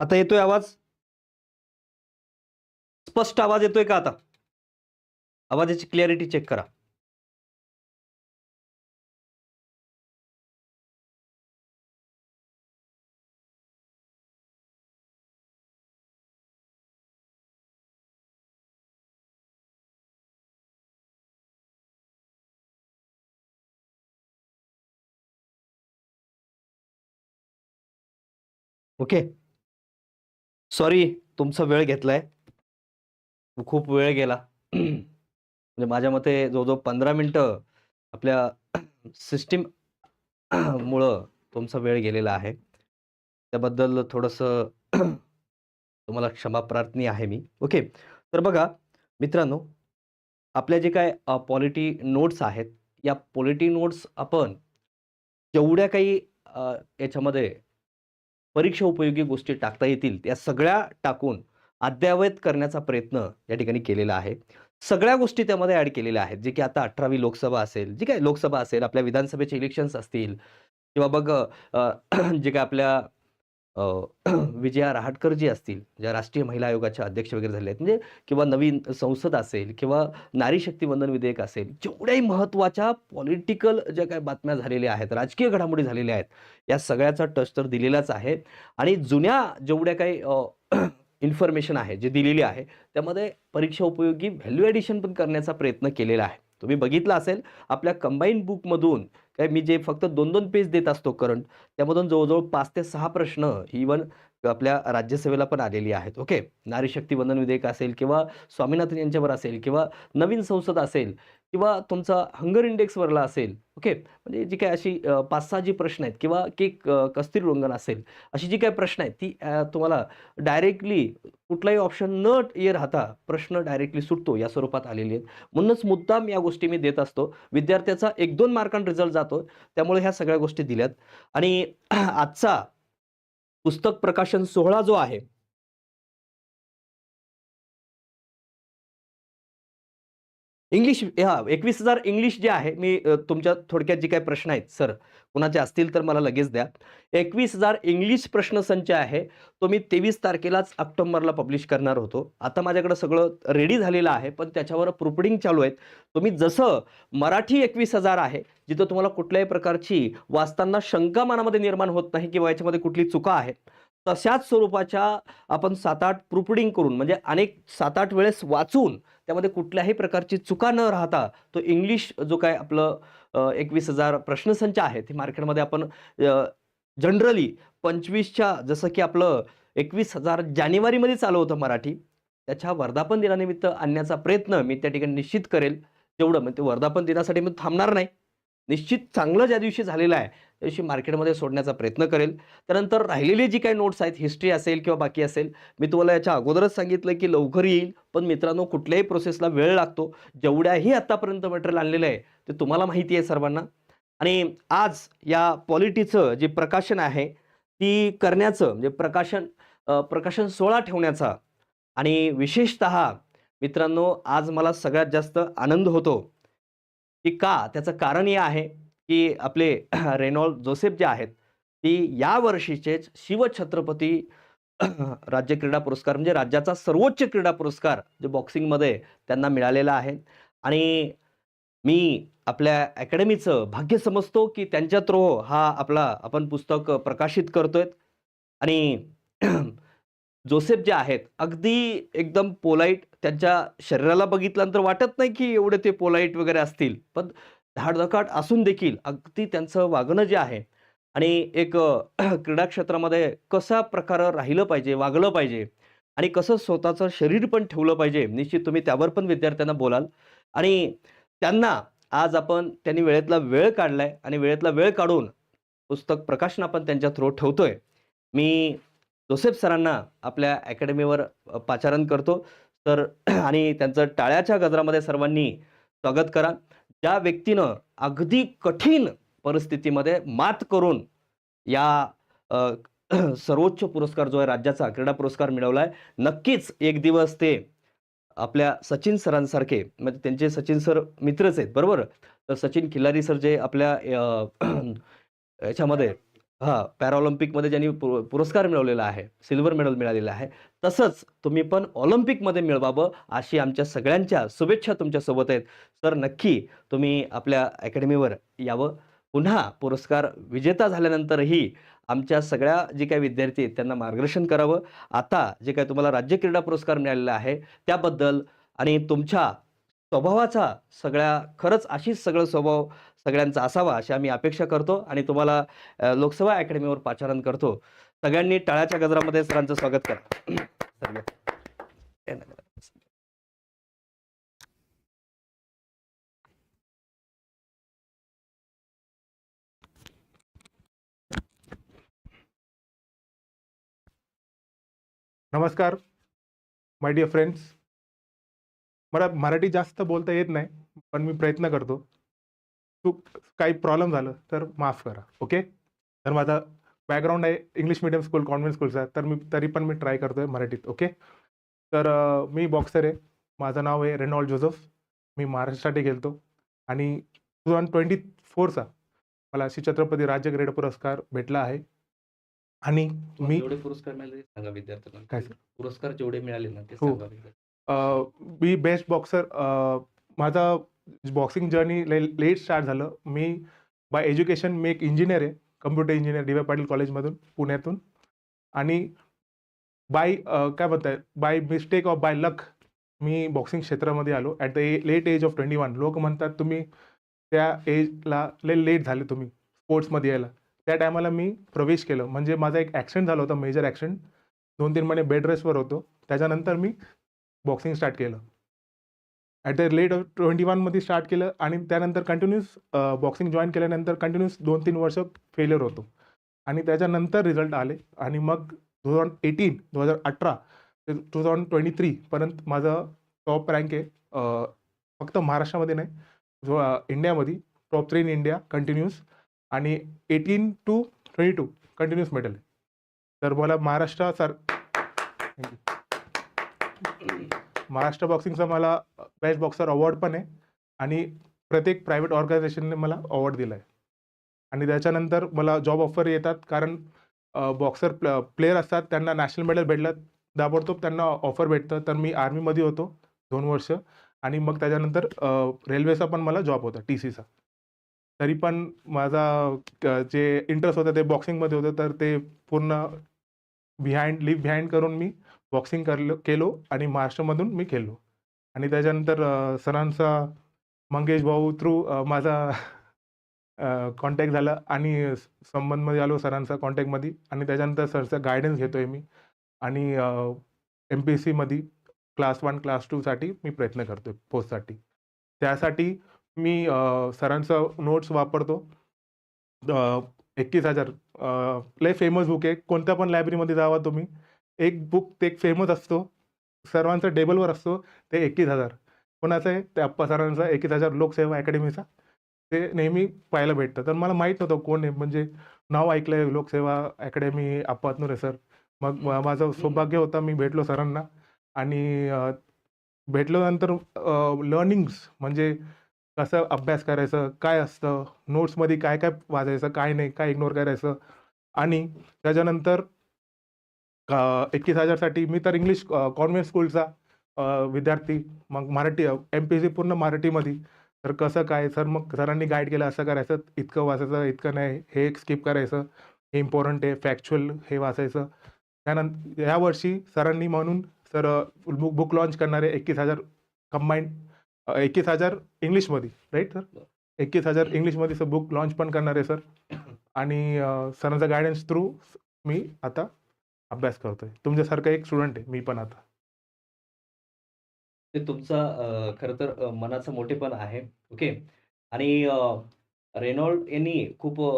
आता येतोय आवाज? स्पष्ट आवाज येतोय का आता? आवाजाची क्लॅरिटी चेक करा. ओके सॉरी तुमचा वेळ घेतलाय. खूप वेळ गेला. म्हणजे माझ्या मते जवळजवळ पंधरा मिनटं आपल्या सिस्टीम मुळं तुमचा वेळ गेलेला आहे. त्याबद्दल थोडंसं तुम्हाला क्षमा प्रार्थनी आहे मी. ओके तर बघा मित्रांनो आपल्या जे काय पॉलिटी नोट्स आहेत या पॉलिटी नोट्स आपण जेवढ्या काही याच्यामध्ये परीक्षा उपयोगी गोष्टी टाकता येतील त्या सगळ्या टाकून अद्ययावत करण्याचा प्रयत्न या ठिकाणी केलेला आहे. सगळ्या गोष्टी त्यामध्ये ॲड केलेल्या आहेत जे की आता अठरावी लोकसभा असेल जी काय लोकसभा असेल आपल्या विधानसभेचे इलेक्शन्स असतील किंवा बघ जे काय आपल्या विजया रहाटकर जी असतील ज्या राष्ट्रीय महिला आयोगाच्या अध्यक्ष वगैरे झाले आहेत म्हणजे किंवा नवीन संसद असेल किंवा नारी शक्ती वंदन विधेयक असेल जेवढ्याही महत्त्वाच्या पॉलिटिकल ज्या काही बातम्या झालेल्या आहेत राजकीय घडामोडी झालेल्या आहेत या सगळ्याचा टच तर दिलेलाच आहे. आणि जुन्या जेवढ्या काही इन्फॉर्मेशन आहे जे दिलेली आहे त्यामध्ये परीक्षा उपयोगी व्हॅल्यू ॲडिशन पण करण्याचा प्रयत्न केलेला आहे. तुम्ही बघितलं असेल आपल्या कंबाईन बुकमधून काय मी जे फक्त दोन दोन पेज देत असतो करंट त्यामधून जवळजवळ पाच ते सहा प्रश्न इवन आपल्या राज्यसभेला पण आलेली आहेत ओके नारी शक्ती वंदन विधेयक असेल किंवा स्वामीनाथन यांच्यावर असेल किंवा नवीन संसद असेल किंवा तुमचा हंगर इंडेक्सवरला असेल ओके म्हणजे जी काय अशी पाच सहा जी प्रश्न आहेत किंवा केक अ, कस्तीर रोंगण असेल अशी जी काय प्रश्न आहेत ती तुम्हाला डायरेक्टली कुठलाही ऑप्शन न ये राहता प्रश्न डायरेक्टली सुटतो या स्वरूपात आलेले आहेत. म्हणूनच मुद्दाम या गोष्टी मी देत असतो. विद्यार्थ्याचा एक दोन मार्कांन रिझल्ट जातो त्यामुळे ह्या सगळ्या गोष्टी दिल्यात. आणि आजचा पुस्तक प्रकाशन सोहळा जो आहे इंग्लिश हा एकवीस हजार इंग्लिश जे आहे मी तुमच्या थोडक्यात जे काही प्रश्न आहेत सर कुणाचे असतील तर मला लगेच द्या. एकवीस हजार इंग्लिश प्रश्न संच आहे तो मी तेवीस तारखेलाच ऑक्टोबरला पब्लिश करणार होतो. आता माझ्याकडं सगळं रेडी झालेलं आहे पण त्याच्यावर प्रुपडिंग चालू आहेत. तुम्ही जसं मराठी एकवीस हजार आहे जिथं तुम्हाला कुठल्याही प्रकारची वाचताना शंका मनामध्ये निर्माण होत नाही किंवा याच्यामध्ये कुठली चुका आहे तशाच स्वरूपाच्या आपण सात आठ प्रूफडिंग करून म्हणजे अनेक सात आठ वेळेस वाचून त्यामध्ये कुठल्याही प्रकारची चुका न राहता तो इंग्लिश जो काय आपलं एकवीस हजार प्रश्नसंच आहे ते मार्केटमध्ये आपण जनरली पंचवीसच्या जसं की आपलं एकवीस हजार जानेवारीमध्ये चालू होतं मराठी त्याच्या वर्धापन दिनानिमित्त आणण्याचा प्रयत्न मी त्या ठिकाणी निश्चित करेल. तेवढं म्हणजे वर्धापन दिनासाठी मी थांबणार नाही. निश्चित चांगलं ज्या दिवशी झालेलं आहे त्याविषयी मार्केटमध्ये सोडण्याचा प्रयत्न करेल. त्यानंतर राहिलेली जी काही नोट्स आहेत हिस्ट्री असेल किंवा बाकी असेल मी तुम्हाला याच्या अगोदरच सांगितलं की लवकर येईल पण मित्रांनो कुठल्याही प्रोसेसला वेळ लागतो. जेवढ्याही आत्तापर्यंत मटेरियल आणलेलं आहे ते तुम्हाला माहिती आहे सर्वांना. आणि आज या पॉलिटीचं जे प्रकाशन आहे ती करण्याचं म्हणजे प्रकाशन प्रकाशन सोहळा ठेवण्याचा आणि विशेषत मित्रांनो आज मला सगळ्यात जास्त आनंद होतो की का त्याचं कारण हे आहे. की आपले रेनॉल जोसेफ जे आहेत ती या वर्षीचेच शिवछत्रपती राज्य क्रीडा पुरस्कार म्हणजे राज्याचा सर्वोच्च क्रीडा पुरस्कार जे बॉक्सिंगमध्ये त्यांना मिळालेला आहे. आणि मी आपल्या अकॅडमीचं भाग्य समजतो की त्यांच्या थ्रो हा आपला आपण पुस्तक प्रकाशित करतोय. आणि जोसेफ जे आहेत अगदी एकदम पोलाईट त्यांच्या शरीराला बघितल्यानंतर वाटत नाही की एवढे ते पोलाईट वगैरे असतील. पण धाडधकाट असून देखील अगदी त्यांचं वागणं जे आहे आणि एक क्रीडा क्षेत्रामध्ये कसा प्रकार राहिलं पाहिजे वागलं पाहिजे आणि कसं स्वतःचं शरीर पण ठेवलं पाहिजे निश्चित तुम्ही त्यावर पण विद्यार्थ्यांना बोलाल. आणि त्यांना आज आपण त्यांनी वेळेतला वेळ काढलाय आणि वेळेतला वेळ काढून पुस्तक प्रकाशन आपण त्यांच्या थ्रू ठेवतोय. मी जोसेफ सरांना आपल्या अकॅडमीवर पाचारण करतो. तर आणि त्यांचं टाळ्याच्या गजरामध्ये सर्वांनी स्वागत करा. ज्या व्यक्तीनं अगदी कठीण परिस्थितीमध्ये मात करून या सर्वोच्च पुरस्कार जो आहे राज्याचा क्रीडा पुरस्कार मिळवलाय नक्कीच एक दिवस ते आपल्या सचिन सरांसारखे म्हणजे त्यांचे सचिन सर मित्रच आहेत बरोबर? तर सचिन खिल्लारी सर जे आपल्या याच्यामध्ये हां, पॅराऑलिम्पिकमध्ये ज्यांनी पु पुरस्कार मिळवलेला आहे, सिल्वर मेडल मिळालेलं आहे. तसंच तुम्ही पण ऑलिम्पिकमध्ये मिळवावं अशी आमच्या सगळ्यांच्या शुभेच्छा तुमच्यासोबत आहेत. तर नक्की तुम्ही आपल्या अकॅडमीवर यावं. पुन्हा पुरस्कार विजेता झाल्यानंतरही आमच्या सगळ्या जे काही विद्यार्थी आहेत त्यांना मार्गदर्शन करावं. आता जे काही तुम्हाला राज्य क्रीडा पुरस्कार मिळालेला आहे त्याबद्दल आणि तुमच्या स्वभावाचा सगळ्या खरंच अशीच सगळं स्वभाव सगळ्यांचा असावा अशी आम्ही अपेक्षा करतो आणि तुम्हाला लोकसभा लोकसेवा अकॅडमीवर पाचारण करतो. सगळ्यांनी टाळ्याच्या गजरामध्ये सरांचं स्वागत करा. नमस्कार माय डिअर फ्रेंड्स मला मराठी जास्त बोलता येत नाही पण मी प्रयत्न करतो चूक काही प्रॉब्लेम झालं तर माफ करा ओके? तर माझा बॅकग्राऊंड आहे इंग्लिश मिडियम स्कूल कॉन्व्हेंट स्कूलचा तर मी तरी पण मी ट्राय करतो आहे मराठीत ओके? तर मी बॉक्सर आहे. माझं नाव आहे रेनॉल्ड जोझफ मी महाराष्ट्रासाठी खेळतो. आणि टू थाउजंड ट्वेंटी फोरचा मला श्री छत्रपती राज्य क्रीडा पुरस्कार भेटला आहे. आणि मी जेवढे पुरस्कार मिळाले सांगा विद्यार्थ्यांना. काय सर? पुरस्कार जेवढे मिळाले ना ते हो. सांगा मी बेस्ट बॉक्सर माझा बॉक्सिंग जर्नी ले लेट स्टार्ट झालं. मी बाय एज्युकेशन मी एक इंजिनियर आहे. Computer engineer D Y Patil कॉलेजमधून पुण्यातून. आणि बाय काय म्हणताय? By mistake of by luck me boxing क्षेत्रामध्ये आलो. At the a late age of twenty one लोक म्हणतात तुम्ही त्या एजला ले लेट झाले तुम्ही स्पोर्ट्समध्ये यायला. त्या टायमाला मी प्रवेश केलं. म्हणजे माझा एक ॲक्सिडेंट झाला होता मेजर ॲक्सिडेंट दोन तीन महिने बेड रेस्टवर होतो. त्याच्यानंतर मी बॉक्सिंग स्टार्ट केलं. At the rate of twenty वनमध्ये स्टार्ट केलं आणि त्यानंतर कंटिन्यूस बॉक्सिंग जॉईन केल्यानंतर कंटिन्यूस दोन तीन वर्ष फेलियर होतो. आणि त्याच्यानंतर रिझल्ट आले. आणि मग टू थाउजंड एटीन दोन हजार अठरा ते टू थाउजंड ट्वेंटी थ्रीपर्यंत माझं टॉप रँक आहे. फक्त महाराष्ट्रामध्ये नाही जो इंडियामध्ये top three in India continuous आणि eighteen to twenty two continuous medal आहे. तर मला महाराष्ट्र सर. महाराष्ट्र बॉक्सिंगचा मला बेस्ट बॉक्सर अवॉर्ड पण आहे आणि प्रत्येक प्रायव्हेट ऑर्गनायझेशनने मला अवॉर्ड दिला आहे आणि त्याच्यानंतर मला जॉब ऑफर येतात कारण बॉक्सर प्ल प्लेयर असतात त्यांना नॅशनल मेडल भेटलं दाबडतोब त्यांना ऑफर भेटतं. तर मी आर्मीमध्ये होतो दोन वर्ष आणि मग त्याच्यानंतर रेल्वेचा पण मला जॉब होता टी सीचा. तरी पण माझा जे इंटरेस्ट होतं ते बॉक्सिंगमध्ये होतं तर ते पूर्ण बिहाइंड लिव्ह बिहाइंड करून मी बॉक्सिंग करलो केलो आणि महाराष्ट्रामधून मी खेळलो. आणि त्याच्यानंतर सरांचा मंगेश भाऊ थ्रू माझा कॉन्टॅक्ट झाला आणि संबंधमध्ये आलो सरांचा कॉन्टॅक्टमध्ये आणि त्याच्यानंतर सरचा गायडन्स घेतो आहे मी. आणि एम पी एस सीमध्ये क्लास वन क्लास टूसाठी मी प्रयत्न करतो आहे पोस्टसाठी त्यासाठी मी सरांचा नोट्स वापरतो. एकतीस हजार लय फेमस बुक आहे. कोणत्या पण लायब्ररीमध्ये जावा तुम्ही. एक बुक ते एक फेमस असतो. सर्वांचा टेबलवर असतो. ते एकवीस हजार. कोणाचं आहे? ते अप्पा सरांचा एकवीस हजार लोकसेवा अकॅडमीचा ते नेहमी पाहायला भेटतं. तर मला माहीत नव्हतं कोण आहे. म्हणजे नाव ऐकलं आहे लोकसेवा अकॅडमी अप्पातनूर आहे सर. मग माझं सौभाग्य होता मी भेटलो सरांना. आणि भेटल्यानंतर लर्निंग्स म्हणजे कसं अभ्यास करायचं काय असतं नोट्समध्ये काय काय वाचायचं काय नाही काय इग्नोर करायचं. आणि त्याच्यानंतर एकवीस हजारसाठी मी तर इंग्लिश कॉन्व्हेंट स्कूलचा विद्यार्थी मग मराठी एम पी सी पूर्ण मराठीमध्ये. तर कसं काय सर मग सरांनी गाईड केलं असं करायचं इतकं वाचायचं इतकं नाही हे एक स्किप करायचं हे इम्पॉर्टंट आहे फॅक्च्युअल हे वाचायचं. त्यानंतर या वर्षी सरांनी म्हणून सर बुक बुक लॉन्च करणारे एकवीस हजार कंबाईंड एकवीस हजार इंग्लिशमध्ये राईट सर एकवीस हजार इंग्लिशमध्ये सर बुक लॉन्च पण करणार आहे सर आणि सरांचा गायडन्स थ्रू मी आता अभ्यास करतोय तुमच्यासारखा एक स्टुडंट आहे मी पण आता ते तुमचा अ, खरं तर अ, मनाचं मोठेपण आहे. ओके. आणि अ, रेनॉल्ड यांनी खूप अ,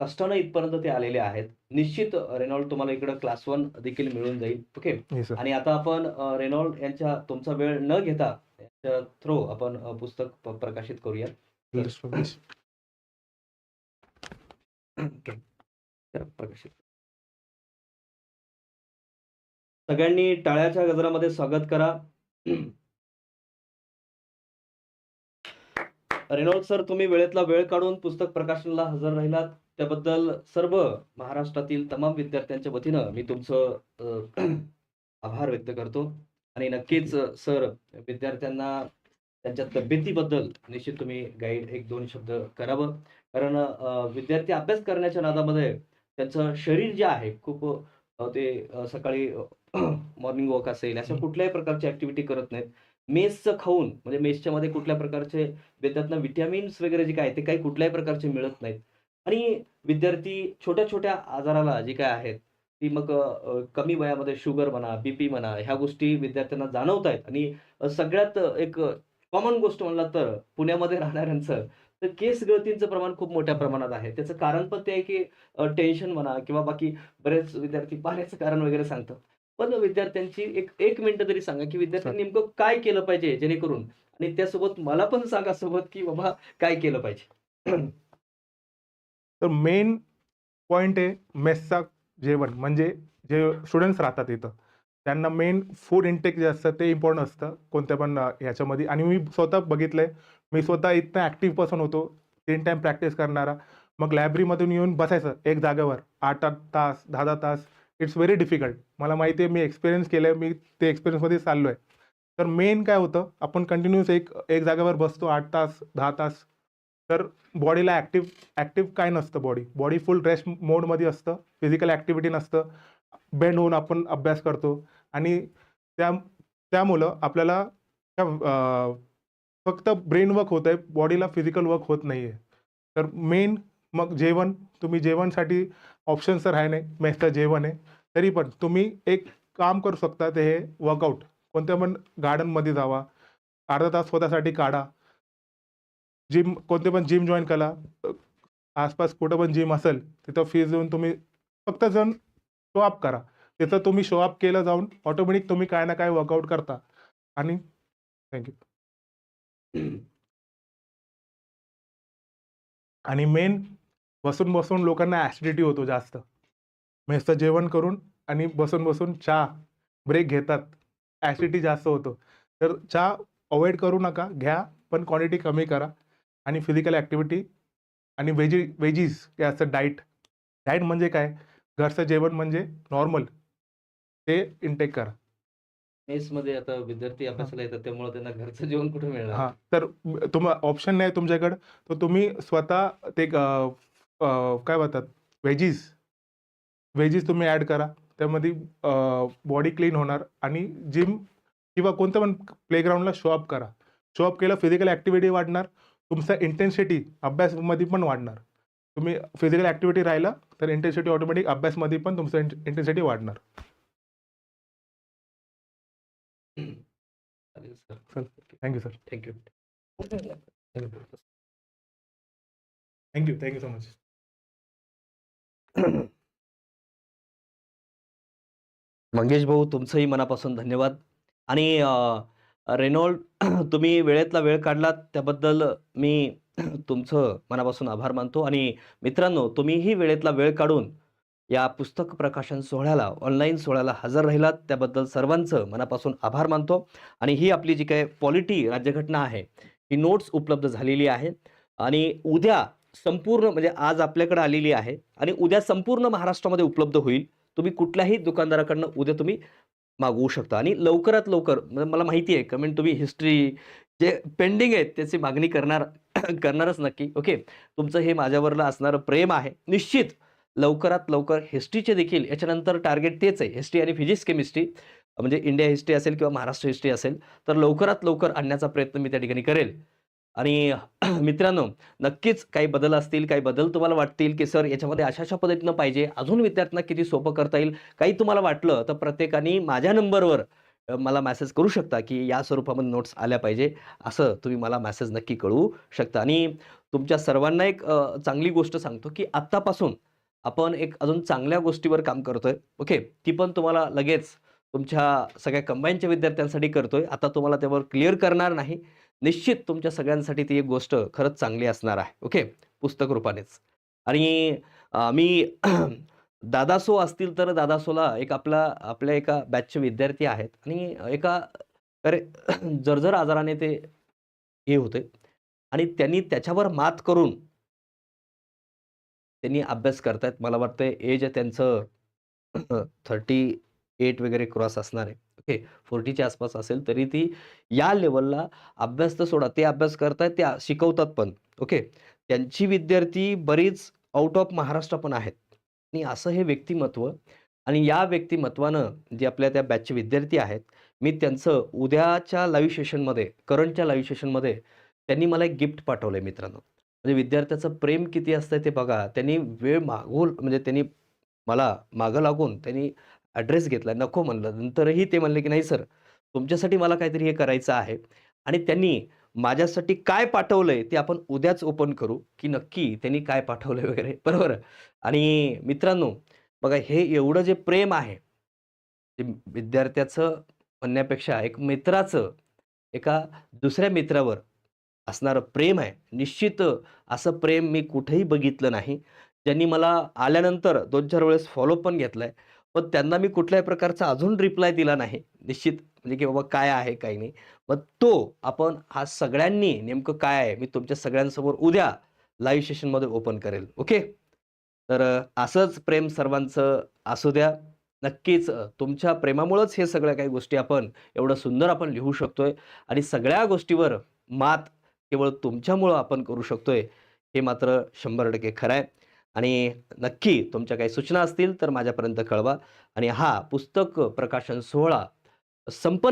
कष्टानं इथपर्यंत ते आलेले आहेत. निश्चित अ, रेनॉल्ड तुम्हाला इकडं क्लास वन देखील मिळून जाईल. ओके. हे सर आणि आता आपण अ, रेनॉल्ड यांच्या तुमचा वेळ न घेता यांच्या थ्रू आपण अ, पुस्तक प प्रकाशित करूया. तर. तर प्रकाशित. सगळ्यांनी टाळ्याच्या गजरामध्ये स्वागत करा. रेनॉल्ड सर तुम्ही वेळेतला वेळ काढून पुस्तक प्रकाशनाला हजर राहिलात. त्याबद्दल सर्व महाराष्ट्रातील तमाम विद्यार्थ्यांच्या वतीनं मी तुमचं आभार व्यक्त करतो आणि नक्कीच सर विद्यार्थ्यांना त्यांच्या तब्येतीबद्दल निश्चित तुम्ही गाईड एक दोन शब्द करावं कारण विद्यार्थी अभ्यास करण्याच्या नादामध्ये त्यांचं शरीर जे आहे खूप ते सकाळी मॉर्निंग वॉक असेल अशा. कुठल्याही प्रकारची ऍक्टिव्हिटी करत नाहीत. मेसचं खाऊन म्हणजे मेसच्या मध्ये कुठल्या प्रकारचे विद्यार्थ्यांना विटॅमिन्स वगैरे जे काय ते काही कुठल्याही प्रकारचे मिळत नाहीत. आणि विद्यार्थी छोट्या छोट्या आजाराला जे काय आहेत ती मग कमी वयामध्ये शुगर म्हणा बीपी म्हणा ह्या गोष्टी विद्यार्थ्यांना जाणवत आहेत. आणि सगळ्यात एक कॉमन गोष्ट म्हणला तर पुण्यामध्ये राहणाऱ्यांचं तर केस गळतींचं प्रमाण खूप मोठ्या प्रमाणात आहे. त्याचं कारण पण ते आहे की टेन्शन म्हणा किंवा बाकी बरेच विद्यार्थी पाण्याचं कारण वगैरे सांगतात. पण विद्यार्थ्यांची एक एक मिनिटं तरी सांगा की विद्यार्थ्यांनी नेमकं काय केलं पाहिजे जेणेकरून? आणि त्यासोबत मला पण सांगा सोबत की बाबा काय केलं पाहिजे? तर मेन पॉइंट आहे मेसचा जेवण. म्हणजे जे स्टुडंट्स राहतात इथं त्यांना मेन फूड इंटेक जे असतं ते इम्पॉर्टंट असतं कोणत्या पण ह्याच्यामध्ये. आणि मी स्वतः बघितलंय मी स्वतः इथं ॲक्टिव्ह पर्सन होतो तीन टाइम प्रॅक्टिस करणारा. मग लायब्ररीमधून येऊन बसायचं एक जागेवर. आठ आठ तास दहा दहा तास. इट्स व्हेरी डिफिकल्ट मला माहिती आहे मी एक्सपिरियन्स केलं आहे मी ते एक्सपिरियन्समध्ये चाललो आहे तर मेन काय होतं आपण कंटिन्यूस एक एक जागेवर बसतो आठ तास दहा तास. तर बॉडीला ॲक्टिव्ह ॲक्टिव्ह काय नसतं बॉडी बॉडी फुल रेस्ट मोडमध्ये असतं फिजिकल ॲक्टिव्हिटी नसतं. बेंड होऊन आपण अभ्यास करतो. आणि त्या त्यामुळं आपल्याला त्या, फक्त ब्रेन वर्क होत आहे बॉडीला फिजिकल वर्क होत नाही आहे तर मेन मग जेवण तुम्ही जेवणसाठी ऑप्शन्स तर आहे नाही मेसचं जेवण आहे. तरी पण तुम्ही एक काम करू शकता ते हे वर्कआउट कोणत्या पण गार्डनमध्ये जावा. अर्धा तास स्वतःसाठी काढा. जिम कोणते पण जिम जॉईन करा. आसपास कुठं पण जिम असेल तिथं फीज देऊन तुम्ही फक्त जाऊन शो अप करा. तिथं तुम्ही शो अप केलं जाऊन ऑटोमॅटिक तुम्ही काय ना काय वर्कआउट करता. आणि थँक्यू आणि मेन बसून बसून लोकांना ॲसिडिटी होतो जास्त. मेसचं जेवण करून आणि बसून बसून चहा ब्रेक घेतात. ॲसिडिटी जास्त होतो. तर चहा अवॉइड करू नका घ्या पण क्वांटिटी कमी करा. आणि फिजिकल ॲक्टिव्हिटी आणि व्हेजी हे असतं डाईट डाईट म्हणजे काय? घरचं जेवण म्हणजे नॉर्मल ते इंटेक करा. मेसमध्ये आता विद्यार्थी अभ्यासाला येतात त्यामुळे त्यांना घरचं जेवण कुठे मिळणार? हां. तर तुम्हाला ऑप्शन नाही तुमच्याकडं. तर तुम्ही स्वतः ते काय म्हणतात? व्हेजीज व्हेजीज तुम्ही ॲड करा. त्यामध्ये बॉडी क्लीन होणार आणि जिम किंवा कोणत्या पण प्लेग्राऊंडला शोअप करा. शोअप केलं फिजिकल ॲक्टिव्हिटी वाढणार. तुमचा इंटेन्सिटी अभ्यासमध्ये पण वाढणार. तुम्ही फिजिकल ॲक्टिव्हिटी राहिलं तर इंटेन्सिटी ऑटोमॅटिक अभ्यासमध्ये पण तुमचं इंटेन्सिटी वाढणार. सर चल. Thank you sir thank you thank you thank you so much Mangesh भाऊ तुमचंही मनापासून धन्यवाद. आणि रेनॉल्ड तुम्ही वेळेतला वेळ काढलात त्याबद्दल मी तुमचं मनापासून आभार मानतो. आणि मित्रांनो तुम्हीही वेळेतला वेळ काढून या पुस्तक प्रकाशन सोहळ्याला ऑनलाईन सोहळ्याला हजर राहिलात त्याबद्दल सर्वांचं मनापासून आभार मानतो. आणि ही आपली जी काय पॉलिटी राज्यघटना आहे ही नोट्स उपलब्ध झालेली आहे. आणि उद्या संपूर्ण म्हणजे आज आपल्याकडे आलेली आहे आणि उद्या संपूर्ण महाराष्ट्रामध्ये उपलब्ध होईल. तुम्ही कुठल्याही दुकानदाराकडनं उद्या तुम्ही मागवू शकता. आणि लवकरात लवकर म्हणजे मला माहिती आहे कमेंट तुम्ही हिस्ट्री जे पेंडिंग आहेत त्याची मागणी करणार करणारच नक्की ओके? तुमचं हे माझ्यावरलं असणारं प्रेम आहे. निश्चित लवकरात लवकर हिस्ट्रीचे देखील याच्यानंतर टार्गेट तेच आहे हिस्ट्री आणि फिजिक्स केमिस्ट्री म्हणजे इंडिया हिस्ट्री असेल किंवा महाराष्ट्र हिस्ट्री असेल तर लवकरात लवकर आणण्याचा प्रयत्न मी त्या ठिकाणी करेल. आणि मित्रांनो नक्कीच काही बदल असतील काही बदल तुम्हाला वाटतील की सर याच्यामध्ये अशा अशा पद्धतीनं पाहिजे. अजून विद्यार्थ्यांना किती सोपं करता येईल? काही तुम्हाला वाटलं तर प्रत्येकाने माझ्या नंबरवर मला मेसेज करू शकता की या स्वरूपामध्ये नोट्स आल्या पाहिजे. असं तुम्ही मला मेसेज नक्की कळवू शकता. आणि तुमच्या सर्वांना एक चांगली गोष्ट सांगतो की आत्तापासून आपण एक अजून चांगल्या गोष्टीवर काम करतोय. ओके? ती पण तुम्हाला लगेच तुमच्या सगळ्या कंबाईनच्या विद्यार्थ्यांसाठी करतोय. आता तुम्हाला त्यावर क्लिअर करणार नाही. निश्चित तुमच्या सगळ्यांसाठी ती एक गोष्ट खरंच चांगली असणार आहे. ओके? पुस्तक रूपानेच. आणि मी दादासो असतील तर दादासोला एक आपला आपल्या एका बॅचचे विद्यार्थी आहेत आणि एका अरे जर्जर आजाराने ते हे होते. आणि त्यांनी त्याच्यावर मात करून त्यांनी अभ्यास करतायत. मला वाटतं एज त्यांचं थर्टी एट वगैरे क्रॉस असणार आहे. ओके. 40च्या आसपास असेल. तरी ती या लेवलला अभ्यास तर सोडा, ते अभ्यास करतायत, ते शिकवतात पण. ओके. त्यांची विद्यार्थी बरीच आउट ऑफ महाराष्ट्र पण आहेत. आणि असं हे व्यक्तिमत्व आणि या व्यक्तिमत्वानं जे आपल्या त्या बॅचचे विद्यार्थी आहेत, मी त्यांचं उद्याच्या लाईव्ह सेशनमध्ये, करंटच्या लाईव्ह सेशनमध्ये त्यांनी मला एक गिफ्ट पाठवलं आहे मित्रांनो. म्हणजे विद्यार्थ्याचं प्रेम किती असतं ते बघा. त्यांनी वेळ मागून म्हणजे त्यांनी मला मागं लागून त्यांनी ॲड्रेस घेतला नको म्हणलं. नंतरही ते म्हणले, की "नाही सर, तुमच्यासाठी मला काहीतरी हे करायचं आहे." आणि त्यांनी माझ्यासाठी काय पाठवलंय ते आपण उद्याच ओपन करू, की नक्की त्यांनी काय पाठवलंय वगैरे. बरोबर. आणि मित्रांनो, बघा हे एवढं जे प्रेम आहे, ते विद्यार्थ्याचं म्हणण्यापेक्षा एक मित्राचं एका दुसऱ्या मित्रावर असणारं प्रेम आहे. निश्चित असं प्रेम मी कुठेही बघितलं नाही. ज्यांनी मला आल्यानंतर 2-4 वेळेस फॉलो पण घेतलाय. मग त्यांना मी कुठल्याही प्रकारचा अजून रिप्लाय दिला नाही. निश्चित म्हणजे की बाबा काय आहे, काही नाही. मग तो आपण हा सगळ्यांनी नेमकं काय आहे, मी तुमच्या सगळ्यांसमोर उद्या लाईव्ह सेशनमध्ये ओपन करेल. ओके. तर असंच प्रेम सर्वांचं असू द्या. नक्कीच तुमच्या प्रेमामुळंच हे सगळ्या काही गोष्टी आपण एवढं सुंदर आपण लिहू शकतोय आणि सगळ्या गोष्टीवर मात केवळ तुमच्यामुळं आपण करू शकतोय, हे मात्र 100% खरं आहे. आणि नक्की तुमच्या काही सूचना असतील तर माझ्यापर्यंत कळवा. आणि हा पुस्तक प्रकाशन सोहळा संपन्न